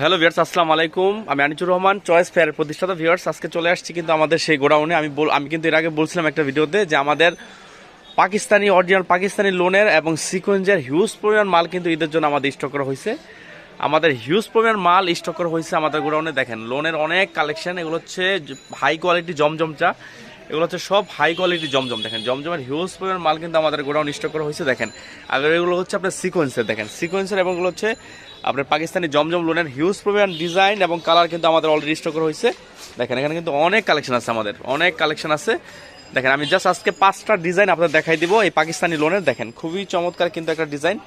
Hello viewers, আসসালামু আলাইকুম। আমি আনিচুর রহমান, চয়েস ফেয়ার প্রতিষ্ঠাতা। ভিউয়ার্স, আজকে চলে আসছি কিন্তু আমাদের সেই গোডাউনে। আমি বল আমি কিন্তু এর আগে বলছিলাম একটা ভিডিওতে যে আমাদের পাকিস্তানি অরিজিনাল পাকিস্তানি লোনের এবং সিকোয়েন্সের হিউজ পরিমাণ মাল কিন্তু ঈদের জন্য আমাদের স্টক করা হয়েছে। আমাদের হিউজ পরিমাণ মাল স্টক করা হয়েছে আমাদের গোডাউনে। দেখেন, লোনের অনেক কালেকশন এগুলো হচ্ছে হাই কোয়ালিটি জমজম চা। এগুলো হচ্ছে সব হাই কোয়ালিটি জমজম। দেখেন, জমজমের হিউজ পরিমাণ মাল কিন্তু আমাদের গোডাউন স্টক করা হয়েছে। দেখেন, আর এগুলো হচ্ছে আপনার সিকোয়েন্সের দেখেন সিকোয়েন্সের এবং এগুলো হচ্ছে আপনার পাকিস্তানি জমজম লোনের হিউজ পরিমাণ ডিজাইন এবং কালার কিন্তু আমাদের অলরেডি স্টক হয়েছে। দেখেন, এখানে কিন্তু অনেক কালেকশন আছে আমাদের, অনেক কালেকশন আছে। দেখেন, আমি জাস্ট আজকে পাঁচটা ডিজাইন আপনাদের দেখাই দিব এই পাকিস্তানি লোনের। দেখেন, খুবই চমৎকার কিন্তু একটা ডিজাইন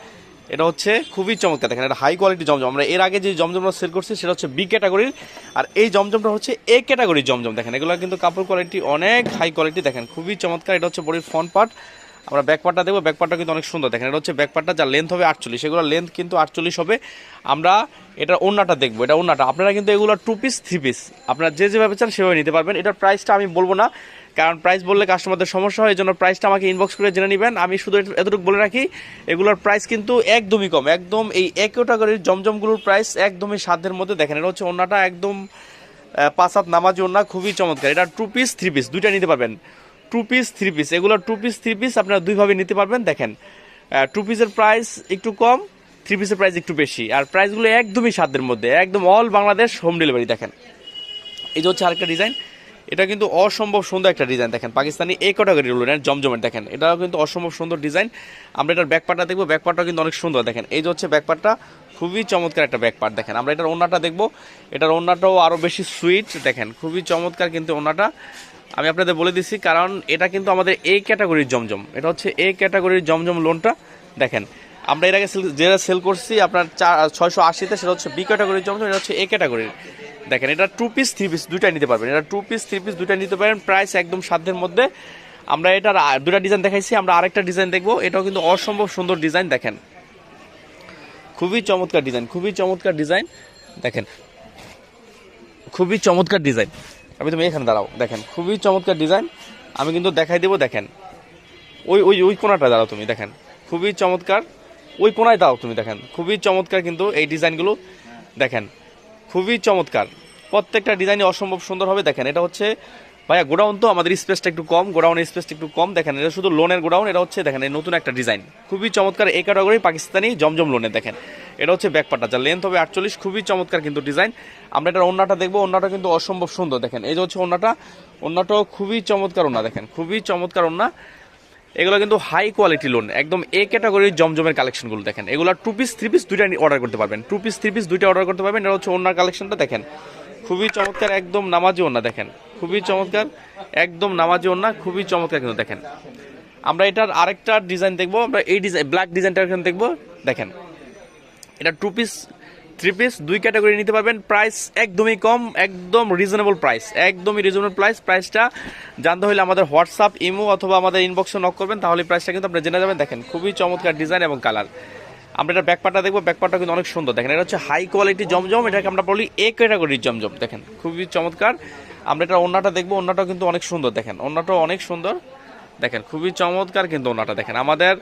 এটা হচ্ছে খুবই চমৎকার, দেখেন, এটা হাই কোয়ালিটি জমজম। আমরা এর আগে যে জমজমটা সেল করছি, সেটা হচ্ছে বি ক্যাটাগরির আর এই জমজমটা হচ্ছে এ ক্যাটাগরির জমজম। দেখেন, এগুলো কিন্তু কাপড় কোয়ালিটি অনেক হাই কোয়ালিটি দেখেন, খুবই চমৎকার। এটা হচ্ছে বডির ফ্রন্ট পার্ট আমরা ব্যাক পার্টটা দেখব। ব্যাকপার্টটা কিন্তু অনেক সুন্দর। দেখেন, এটা হচ্ছে ব্যাক পার্টটা যার লেন্থ হবে আটচল্লিশ। এগুলো লেন্থ কিন্তু আটচল্লিশ হবে। আমরা এটা ওন্নাটা দেখব। এটা ওন্নাটা আপনারা কিন্তু এগুলো টু পিস থ্রি পিস আপনারা যে যেভাবে চান সেভাবে নিতে পারবেন। এটার প্রাইসটা আমি বলব না। কারণ প্রাইস বললে কাস্টমারদের সমস্যা হয়। এই জন্য প্রাইসটা আমাকে ইনবক্স করে জেনে নেবেন। আমি শুধু এত- এতটুকু বলে রাখি, এগুলোর প্রাইস কিন্তু একদমই কম। একদম এই এক ক্যাটাগরির জমজমগুলোর প্রাইস একদমই সাধ্যের মধ্যে। দেখেন, এটা হচ্ছে ওন্নাটা একদম পাঁচ হাত নামাজি ওন্না খুবই চমৎকার। এটা টু পিস থ্রি পিস দুইটা নিতে পারবেন। টু পিস থ্রি পিস এগুলো টু পিস থ্রি পিস আপনারা দুইভাবে নিতে পারবেন, দেখেন। টু পিসের প্রাইস একটু কম থ্রি পিসের প্রাইস একটু বেশি। আর প্রাইসগুলো একদমই সাধ্যের মধ্যে, একদম অল বাংলাদেশ হোম ডেলিভারি দেখেন। এই যে হচ্ছে আরেকটা ডিজাইন এটা কিন্তু অসম্ভব সুন্দর একটা ডিজাইন দেখেন। পাকিস্তানি এই ক্যাটাগরির হলো জমজমের, দেখেন। এটাও কিন্তু অসম্ভব সুন্দর ডিজাইন আমরা এটার ব্যাকপার্টটা দেখব ব্যাকপার্টটা কিন্তু অনেক সুন্দর, দেখেন। এই যে হচ্ছে ব্যাকপার্টটা খুবই চমৎকার একটা ব্যাকপার্ট দেখেন। আমরা এটার ওনাটা দেখব। এটার ওনাটাও আরও বেশি সুইট দেখেন। খুবই চমৎকার কিন্তু ওনাটা আমি আপনাদের বলে দিচ্ছি কারণ এটা কিন্তু আমাদের এই ক্যাটাগরির জমজম। এটা হচ্ছে এই ক্যাটাগরির জমজম লোনটা দেখেন, আমরা এর আগে যেটা সেল করছি, আপনার চার, ছয়শো আশিতে, সেটা হচ্ছে বি ক্যাটাগরির জমজম, এটা হচ্ছে এ ক্যাটাগরির দেখেন, এটা টু পিস থ্রি পিস দুইটাই নিতে পারবেন। এটা টু পিস থ্রি পিস দুইটা নিতে পারেন প্রাইস একদম সাধ্যের মধ্যে। আমরা এটার দুটা ডিজাইন দেখাইছি, আমরা আরেকটা ডিজাইন দেখব। এটাও কিন্তু অসম্ভব সুন্দর ডিজাইন দেখেন। খুবই চমৎকার ডিজাইন খুবই চমৎকার ডিজাইন দেখেন। খুবই চমৎকার ডিজাইন আমি তুমি এখানে দাঁড়াও, দেখেন, খুবই চমৎকার ডিজাইন আমি কিন্তু দেখাই দেবো, দেখেন। ওই ওই ওই কোনাটা দাঁড়াও তুমি, দেখেন। খুবই চমৎকার। ওই কোনায় দাও তুমি, দেখেন। খুবই চমৎকার কিন্তু এই ডিজাইনগুলো দেখেন। খুবই চমৎকার। প্রত্যেকটা ডিজাইনই অসম্ভব সুন্দর হবে, দেখেন। এটা হচ্ছে ভাইয়া, গোডাউন তো আমাদের স্পেসটা একটু কম, গোডাউনের স্পেসটা একটু কম। দেখেন, এটা শুধু লোনের গোডাউন, এটা হচ্ছে, দেখেন, এই নতুন একটা ডিজাইন খুবই চমৎকার এই ক্যাটাগরি পাকিস্তানি জমজম লোনের দেখেন। এটা হচ্ছে ব্যাকপাটা যার লেন্থ হবে আটচল্লিশ, খুবই চমৎকার কিন্তু ডিজাইন আমরা এটার অন্যটা দেখব অন্যটা কিন্তু অসম্ভব সুন্দর, দেখেন। এই যে হচ্ছে অন্যটা অন্যটাও খুবই চমৎকার ওনা দেখেন। খুবই চমৎকার ওনা এগুলো কিন্তু হাই কোয়ালিটি লোন একদম এ ক্যাটাগরির জমজমের কালেকশনগুলো দেখেন। এগুলো টু পিস থ্রি পিস দুইটা অর্ডার করতে পারবেন। টু পিস থ্রি পিস দুইটা অর্ডার করতে পারবেন। এটা হচ্ছে ওনার কালেকশনটা দেখেন। খুবই চমৎকার, একদম নামাজি ওনা দেখেন। খুবই চমৎকার, একদম নামাজি ওনা খুবই চমৎকার কিন্তু, দেখেন। আমরা এটার আরেকটা ডিজাইন দেখব, আমরা এই ডিজাইন ব্ল্যাক ডিজাইনটা এখানে দেখব, দেখেন। এটা টু পিস থ্রি পিস দুই ক্যাটাগরি নিতে পারবেন। প্রাইস একদমই কম, একদম রিজনেবল প্রাইস একদমই রিজনেবল প্রাইস প্রাইসটা জানতে হলে আমাদের হোয়াটসঅ্যাপ ইমো অথবা আমাদের ইনবক্সে নক করবেন, তাহলে প্রাইসটা কিন্তু আপনারা জেনে যাবেন। দেখেন, খুবই চমৎকার ডিজাইন এবং কালার আমরা এটা ব্যাকপার্টটা দেখব ব্যাকপার্টটা কিন্তু অনেক সুন্দর। দেখেন, এটা হচ্ছে হাই কোয়ালিটি জমজম, এটাকে আমরা বলি এ ক্যাটাগরির জমজম। দেখেন, খুবই চমৎকার। আমরা এটা অন্যটা দেখব অন্যটাও কিন্তু অনেক সুন্দর। দেখেন অন্যটাও অনেক সুন্দর। দেখেন, খুবই চমৎকার কিন্তু ওনাটা দেখেন, আমাদের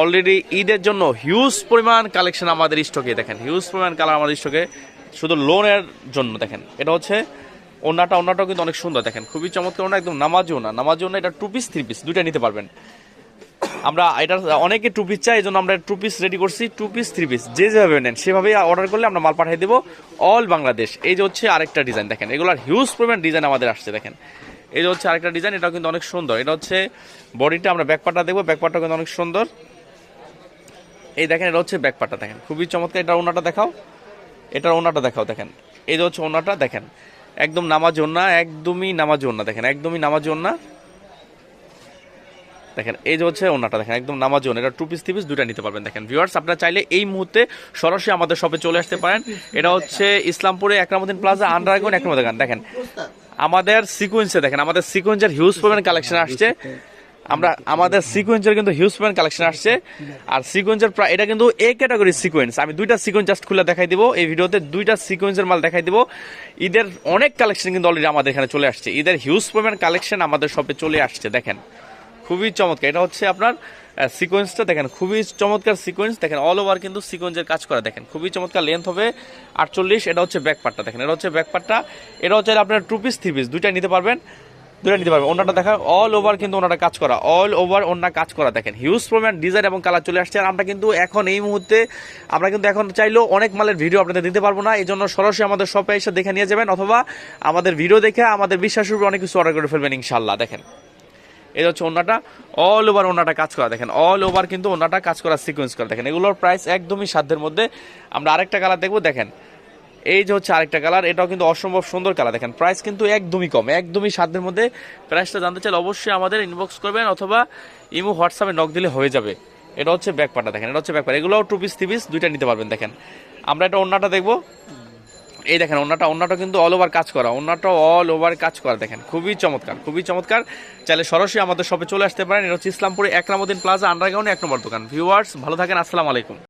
অলরেডি ঈদের জন্য হিউজ পরিমাণ কালেকশন আমাদের স্টকে দেখেন হিউজ পরিমাণ কালার আমাদের স্টকে শুধু লোনের জন্য, দেখেন। এটা হচ্ছে ওনাটা ওনাটাও কিন্তু অনেক সুন্দর। দেখেন, খুবই চমৎকার ওনা একদম নামাজি ওনা নামাজি ওনা এটা টু পিস থ্রি পিস দুইটা নিতে পারবেন। আমরা এটা অনেকে টু পিস চাই এই জন্য আমরা টু পিস রেডি করছি টু পিস থ্রি পিস যে যেভাবে নেন সেভাবে অর্ডার করলে আমরা মাল পাঠিয়ে দেবো অল বাংলাদেশ এই যে হচ্ছে আরেকটা ডিজাইন দেখেন, এগুলোর হিউজ পরিমাণ ডিজাইন আমাদের আসছে, দেখেন। এই যে হচ্ছে আরেকটা ডিজাইন এটাও কিন্তু অনেক সুন্দর। এটা হচ্ছে বডিটা আমরা ব্যাকপার্টটা দেখব ব্যাকপার্টটা কিন্তু অনেক সুন্দর। এই দেখেন, এটা হচ্ছে ব্যাকপার্টটা দেখেন, খুবই চমৎকার। এটার ওনাটা দেখাও। এটার ওনাটা দেখাও, দেখেন। এই যে হচ্ছে ওনাটা, দেখেন। একদম নামাজ ওন্না একদমই নামাজ ওন্না দেখেন, একদমই নামাজ ওন্না দেখেন, এই যে হচ্ছে ওনাটা দেখেন, একদম নামাজ ওন এটা টু পিস থ্রি পিস দুটা নিতে পারবেন, দেখেন। ভিউয়ার্স আপনারা চাইলে এই মুহূর্তে সরাসরি আমাদের শপে চলে আসতে পারেন। এটা হচ্ছে ইসলামপুরে একরামুদ্দিন প্লাজা আন্ডারগ্রাউন্ড একরামুদ্দিন গান দেখেন, আমাদের সিকোয়েন্সে দেখেন, আমাদের সিকোয়েন্সের হিউজ পরিমাণ কালেকশন আসছে। আমরা, আমাদের সিকোয়েন্সের কিন্তু হিউজ পরিমাণ কালেকশন আসছে। আর সিকোয়েন্সের প্রায়, এটা কিন্তু এ ক্যাটাগরি সিকোয়েন্স আমি দুইটা সিকোয়েন্স জাস্ট খুলে দেখাই দিব। এই ভিডিওতে দুইটা সিকোয়েন্সের মাল দেখাই দিব। ঈদের অনেক কালেকশন কিন্তু অলরেডি আমাদের এখানে চলে আসছে। ঈদের হিউজ পরিমাণ কালেকশন আমাদের শপে চলে আসছে, দেখেন। খুবই চমৎকার। এটা হচ্ছে আপনার সিকোয়েন্সটা দেখেন, খুবই চমৎকার সিকোয়েন্স দেখেন অল ওভার কিন্তু সিকোয়েন্সের কাজ করা, দেখেন, খুবই চমৎকার লেন্থ হবে আটচল্লিশ, এটা হচ্ছে ব্যাক পার্টটা দেখেন, এটা হচ্ছে ব্যাক পার্টটা এটা হচ্ছে আপনার টু পিস থ্রি পিস দুইটা নিতে পারবেন দুইটা নিতে পারবেন। ওনাটা দেখা অল ওভার কিন্তু ওনাটা কাজ করা অল ওভার ওনার কাজ করা, দেখেন হিউজ পরিমাণ ডিজাইন এবং কালার চলে আসছে। আর আমরা কিন্তু এখন এই মুহূর্তে, আমরা কিন্তু এখন চাইলেও অনেক মালের ভিডিও আপনাদের দিতে পারব না এই জন্য সরাসরি আমাদের শপে এসে দেখে নিয়ে যাবেন, অথবা আমাদের ভিডিও দেখে আমাদের বিশ্বাসের উপর অনেক কিছু অর্ডার করে ফেলবেন ইনশাল্লাহ দেখেন। এটা হচ্ছে ওনাটা অল ওভার ওনাটা কাজ করা, দেখেন। অল ওভার কিন্তু ওনাটা কাজ করা সিকোয়েন্স করা, দেখেন। এগুলোর প্রাইস একদমই সাধ্যের মধ্যে। আমরা আরেকটা কালার দেখব, দেখেন। এই যে হচ্ছে আরেকটা কালার এটাও কিন্তু অসম্ভব সুন্দর কালার দেখেন। প্রাইস কিন্তু একদমই কম, একদমই সাধ্যের মধ্যে। প্রাইসটা জানতে চাইলে অবশ্যই আমাদের ইনবক্স করবেন অথবা ইমো হোয়াটসঅ্যাপে নক দিলে হয়ে যাবে। এটা হচ্ছে ব্যাকপাটা দেখেন। এটা হচ্ছে ব্যাকপাট এগুলোও টু পিস থ্রি পিস দুইটা নিতে পারবেন, দেখেন। আমরা এটা অন্যটা দেখব। এই দেখেন অন্যটা অন্যটা কিন্তু অল ওভার কাজ করা অন্যটা অল ওভার কাজ করা, দেখেন, খুবই চমৎকার খুবই চমৎকার। চাইলে সরাসরি আমাদের সবে চলে আসতে পারেন, এটা হচ্ছে ইসলামপুরে একরামুদ্দিন প্লাজা আন্ডারগ্রাউন্ডে এক নম্বর দোকান। ভিউয়ার্স ভালো থাকেন, আসসালামু আলাইকুম।